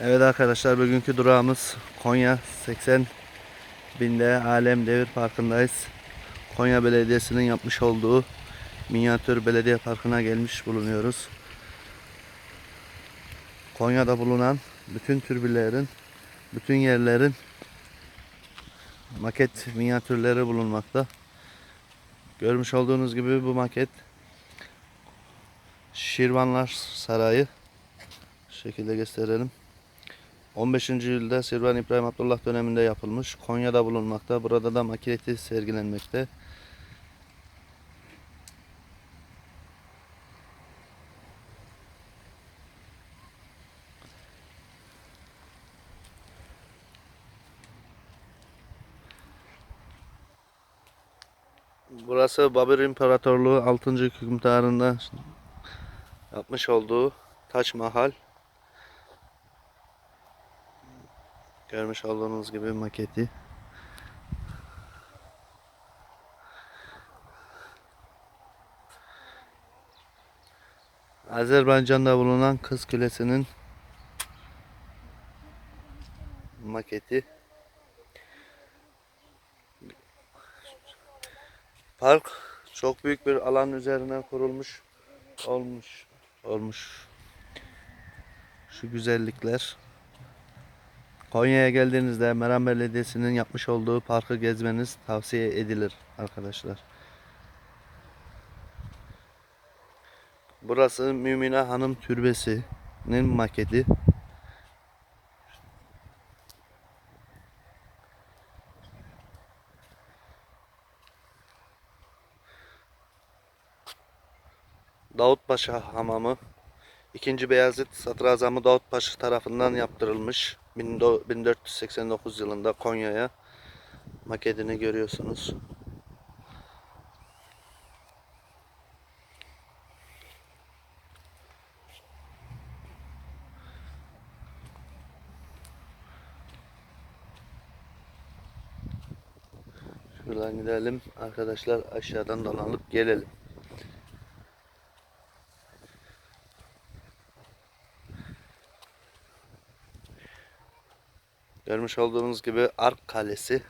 Evet arkadaşlar bugünkü durağımız Konya 80 binde Alem Devir Parkı'ndayız. Konya Belediyesi'nin yapmış olduğu minyatür belediye parkına gelmiş bulunuyoruz. Konya'da bulunan bütün türbelerin, bütün yerlerin maket minyatürleri bulunmakta. Görmüş olduğunuz gibi bu maket Şirvanlar Sarayı şu şekilde gösterelim. 15. yüzyılda Sirvan İbrahim Abdullah döneminde yapılmış. Konya'da bulunmakta. Burada da maketi sergilenmekte. Burası Babür İmparatorluğu 6. hükümdarında yapmış olduğu Taç Mahal. Görmüş olduğunuz gibi maketi. Azerbaycan'da bulunan Kız Kulesi'nin maketi. Park çok büyük bir alan üzerine kurulmuş olmuş olmuş. Şu güzellikler. Konya'ya geldiğinizde Meram Belediyesi'nin yapmış olduğu parkı gezmeniz tavsiye edilir arkadaşlar. Burası Mümine Hanım Türbesi'nin maketi. Davutpaşa Hamamı 2. Beyazıt Sadrazamı Davut Paşa tarafından yaptırılmış. 1489 yılında Konya'ya maketini görüyorsunuz. Şuradan gidelim arkadaşlar aşağıdan dolanıp gelelim. Görmüş olduğunuz gibi Ark Kalesi.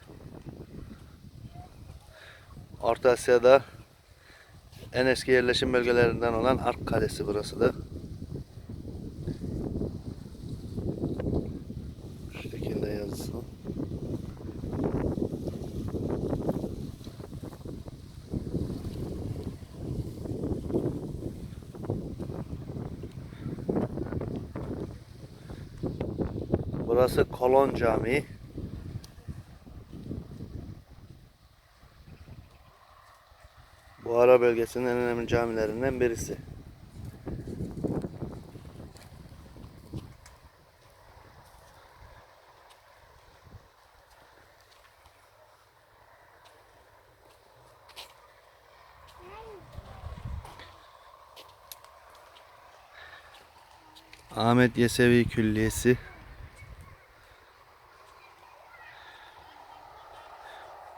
Orta Asya'da en eski yerleşim bölgelerinden olan Ark Kalesi burası da. Şu şekilde yazısı. Burası Kolon Camii. Buhara bölgesinin en önemli camilerinden birisi. Ahmet Yesevi Külliyesi.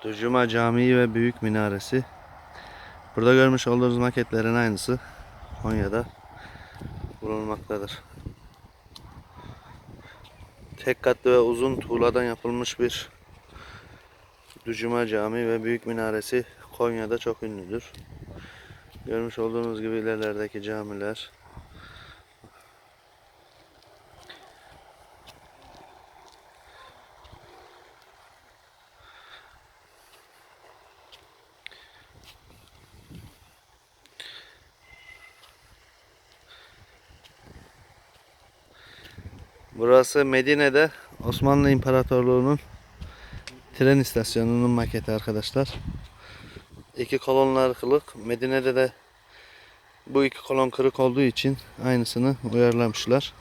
Ducuma Camii ve Büyük Minaresi. Burada görmüş olduğunuz maketlerin aynısı Konya'da bulunmaktadır. Tek katlı ve uzun tuğladan yapılmış bir Ducuma Camii ve Büyük Minaresi Konya'da çok ünlüdür. Görmüş olduğunuz gibi ilerlerdeki camiler Burası Medine'de Osmanlı İmparatorluğu'nun tren istasyonunun maketi arkadaşlar. İki kolonlar kırık. Medine'de de bu iki kolon kırık olduğu için aynısını uyarlamışlar.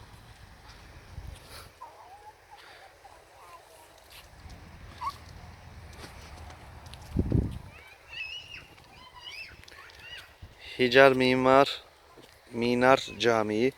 Hicar Mimar Minar Camii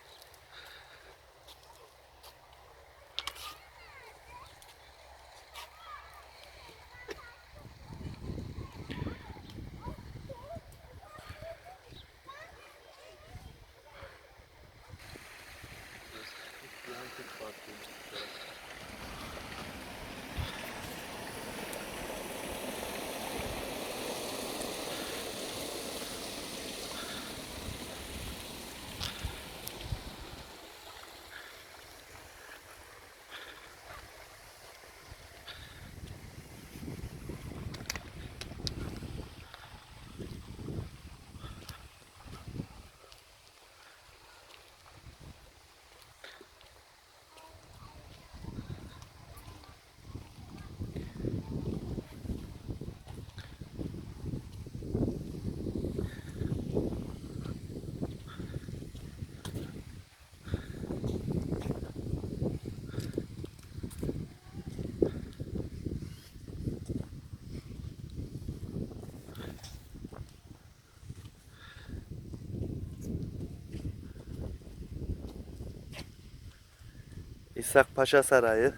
İshak Paşa Sarayı.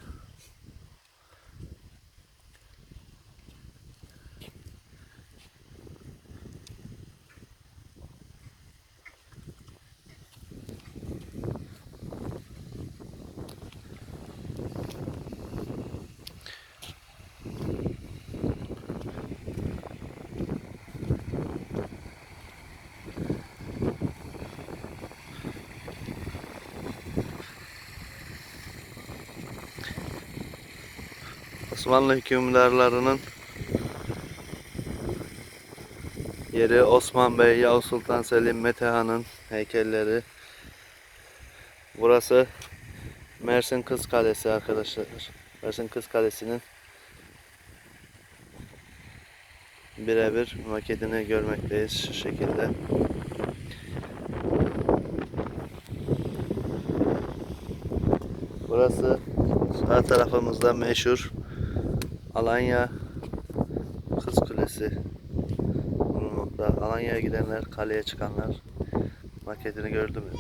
Osmanlı hükümdarlarının yeri Osman Bey, Yavuz Sultan Selim, Metehan'ın heykelleri. Burası Mersin Kız Kalesi arkadaşlar. Mersin Kız Kalesi'nin birebir maketini görmekteyiz şu şekilde. Burası sağ tarafımızda meşhur Alanya Kız Kulesi bulunmakta. Alanya'ya gidenler, kaleye çıkanlar maketini gördü mü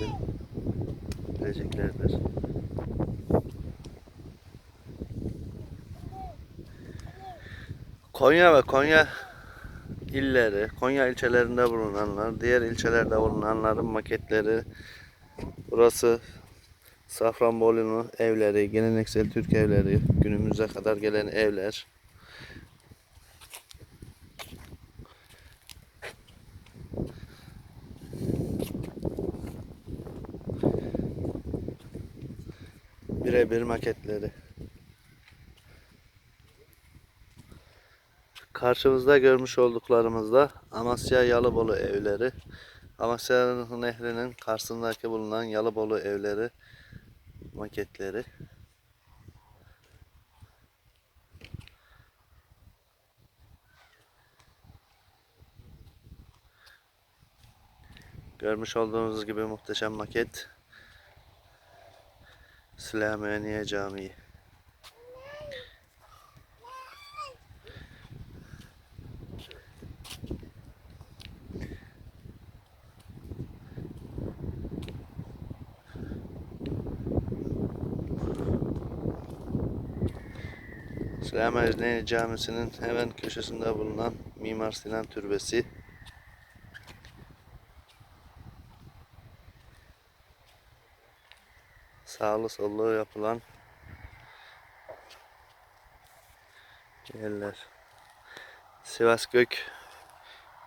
bileceklerdir. Konya ve Konya illeri, Konya ilçelerinde bulunanlar, diğer ilçelerde bulunanların maketleri. Burası Safranbolu'nun evleri, geleneksel Türk evleri, günümüze kadar gelen evler. Birebir maketleri. Karşımızda görmüş olduklarımızda Amasya Yalıbolu evleri. Amasya Nehri'nin karşısındaki bulunan Yalıbolu evleri maketleri. Görmüş olduğunuz gibi muhteşem maket. Süleymaniye Camii. Süleymaniye Camisi'nin hemen köşesinde bulunan Mimar Sinan Türbesi. Sağlı sollu yapılan yerler. Sivas Gök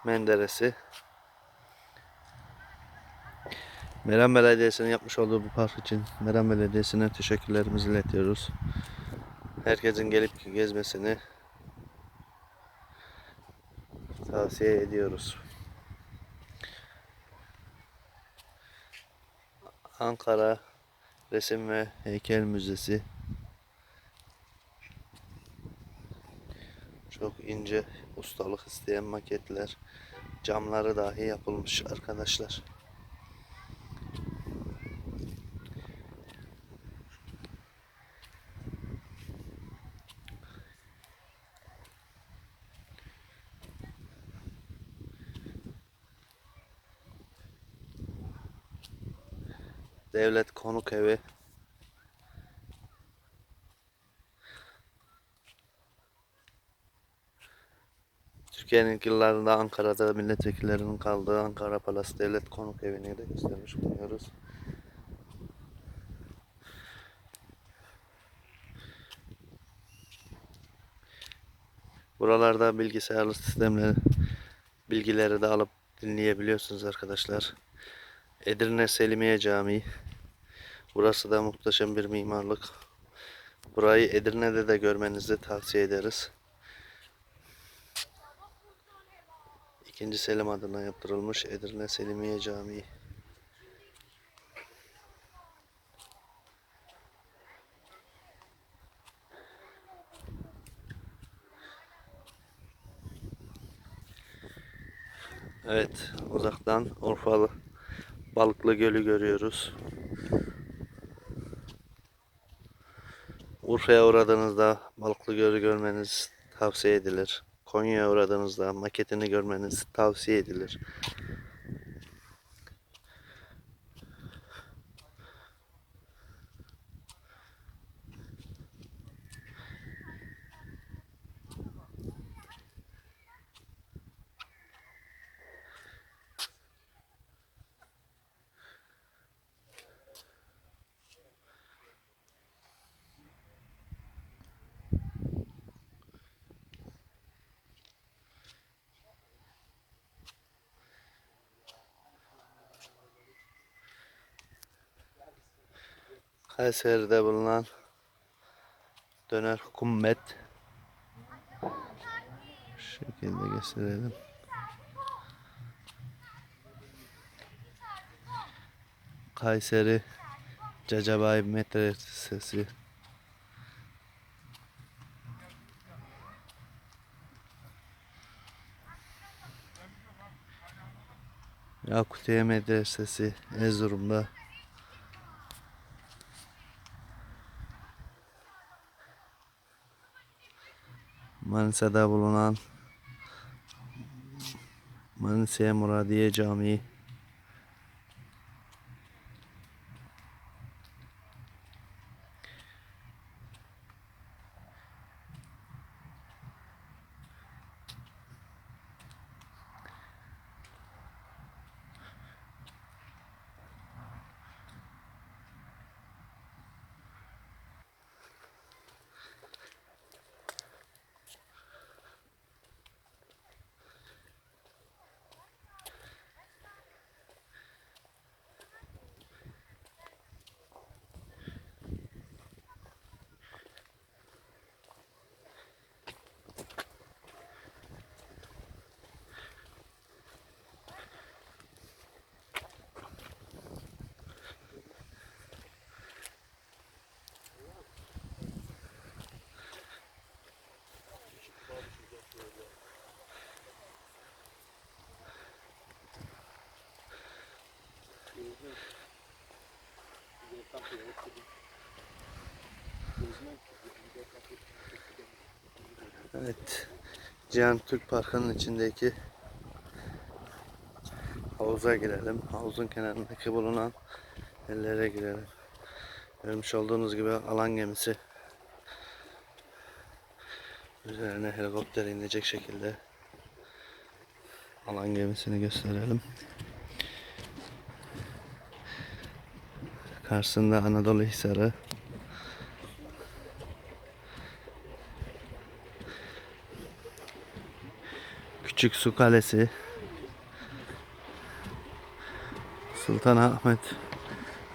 Menderesi. Meram Belediyesi'nin yapmış olduğu bu park için Meram Belediyesi'ne teşekkürlerimizi iletiyoruz. Herkesin gelip gezmesini tavsiye ediyoruz. Ankara Resim ve Heykel Müzesi çok ince ustalık isteyen maketler camları dahi yapılmış arkadaşlar. Devlet konuk evi. Türkiye'nin ilk yıllarında Ankara'da milletvekillerinin kaldığı Ankara Palas Devlet Konuk Evi'ni de göstermiş bulunuyoruz. Buralarda bilgisayarlı sistemle bilgileri de alıp dinleyebiliyorsunuz arkadaşlar. Edirne Selimiye Camii Burası da muhteşem bir mimarlık. Burayı Edirne'de de görmenizi tavsiye ederiz. İkinci Selim adına yaptırılmış Edirne Selimiye Camii. Evet, uzaktan Urfalı Balıklı Gölü görüyoruz. Urfa'ya uğradığınızda Balıklı Gölü görmeniz tavsiye edilir. Konya'ya uğradığınızda maketini görmeniz tavsiye edilir. Kayseri'de bulunan döner kummet şu şekilde gösterelim. Kayseri Cacabay Medresesi. Yakutiye Medresesi Erzurum'da Manisa'da bulunan Manisa Muradiye Camii Evet. Cihan Türk Parkı'nın içindeki havuza girelim. Havuzun kenarındaki bulunan yerlere girelim. Görmüş olduğunuz gibi alan gemisi üzerine helikopter inecek şekilde alan gemisini gösterelim. Karşısında Anadolu Hisarı. Küçük Su Kalesi. Sultanahmet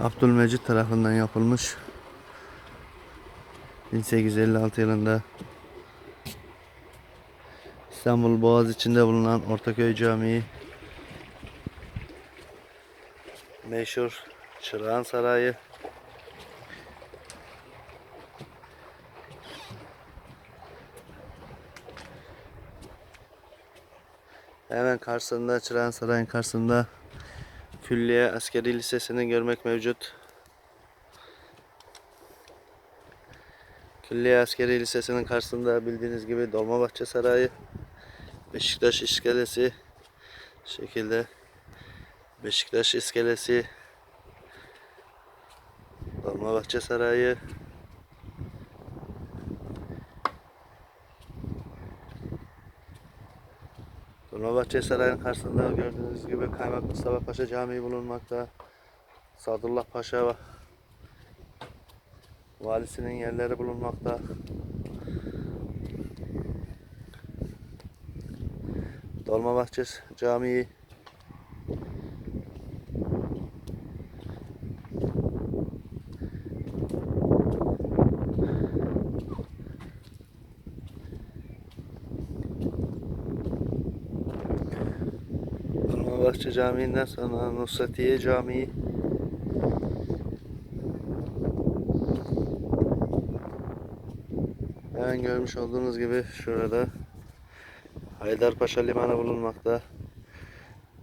Abdülmecit tarafından yapılmış. 1856 yılında İstanbul Boğaz içinde bulunan Ortaköy Camii meşhur Çırağan Sarayı Hemen karşısında Çırağan Sarayı'nın karşısında Külliye Askeri Lisesi'ni görmek mevcut. Külliye Askeri Lisesi'nin karşısında bildiğiniz gibi Dolmabahçe Sarayı, Beşiktaş İskelesi şekilde Beşiktaş İskelesi, Dolmabahçe Sarayı, Dolmabahçe Sarayı'nın karşısında gördüğünüz gibi Kaymak Mustafa Paşa Camii bulunmakta. Sadullah Paşa valisinin yerleri bulunmakta. Dolmabahçe Camii. Dolmabahçe Camii'nden sonra Nusretiye Camii. Hemen görmüş olduğunuz gibi şurada Haydarpaşa Limanı bulunmakta.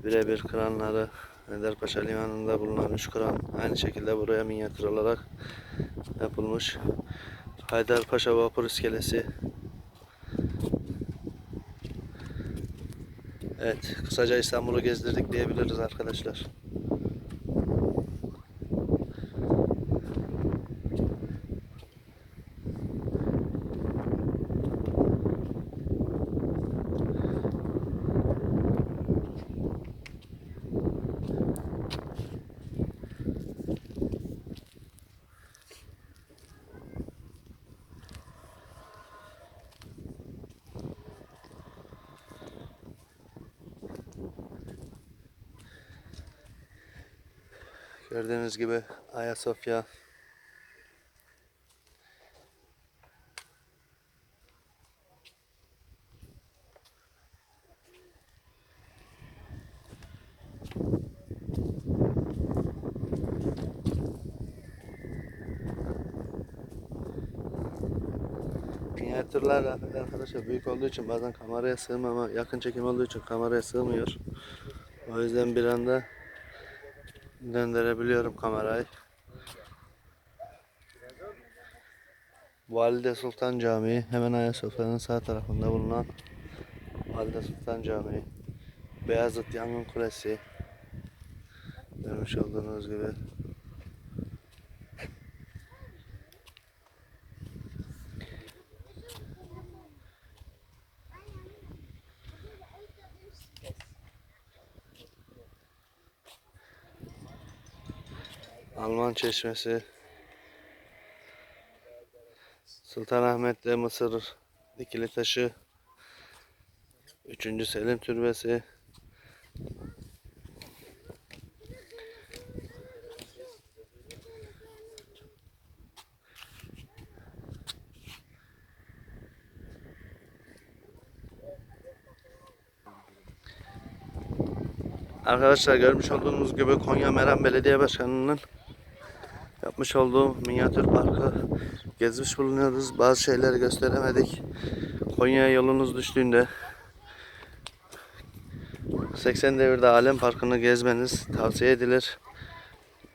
Birebir kranları Haydarpaşa Limanı'nda bulunan 3 kran aynı şekilde buraya minyatür olarak yapılmış. Haydarpaşa Vapur İskelesi. Evet, kısaca İstanbul'u gezdirdik diyebiliriz arkadaşlar. Gördüğünüz gibi Ayasofya Minyatürler arkadaşlar büyük olduğu için bazen kameraya sığmıyor ama yakın çekim olduğu için kameraya sığmıyor. O yüzden bir anda döndürebiliyorum kamerayı. Valide Sultan Camii hemen Ayasofya'nın sağ tarafında bulunan Valide Sultan Camii. Beyazıt Yangın Kulesi. Görmüş olduğunuz gibi. Alman Çeşmesi. Sultanahmet'te Mısır dikili taşı. 3. Selim Türbesi. Arkadaşlar görmüş olduğunuz gibi Konya Meram Belediye Başkanı'nın yapmış olduğu minyatür parkı gezmiş bulunuyoruz. Bazı şeyleri gösteremedik. Konya'ya yolunuz düştüğünde 80 devirde Alem Parkı'nı gezmeniz tavsiye edilir.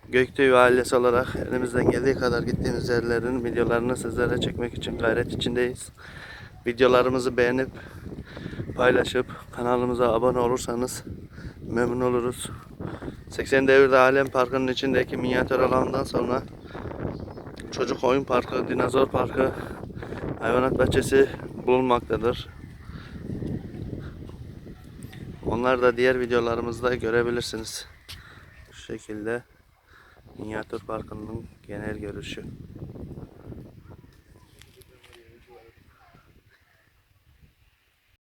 Göktüğ ailesi olarak elimizden geldiği kadar gittiğimiz yerlerin videolarını sizlere çekmek için gayret içindeyiz. Videolarımızı beğenip paylaşıp kanalımıza abone olursanız memnun oluruz. 80 devirde Alem Parkı'nın içindeki minyatür alandan sonra çocuk oyun parkı, dinozor parkı, hayvanat bahçesi bulunmaktadır. Onlar da diğer videolarımızda görebilirsiniz. Şu şekilde minyatür parkının genel görüşü.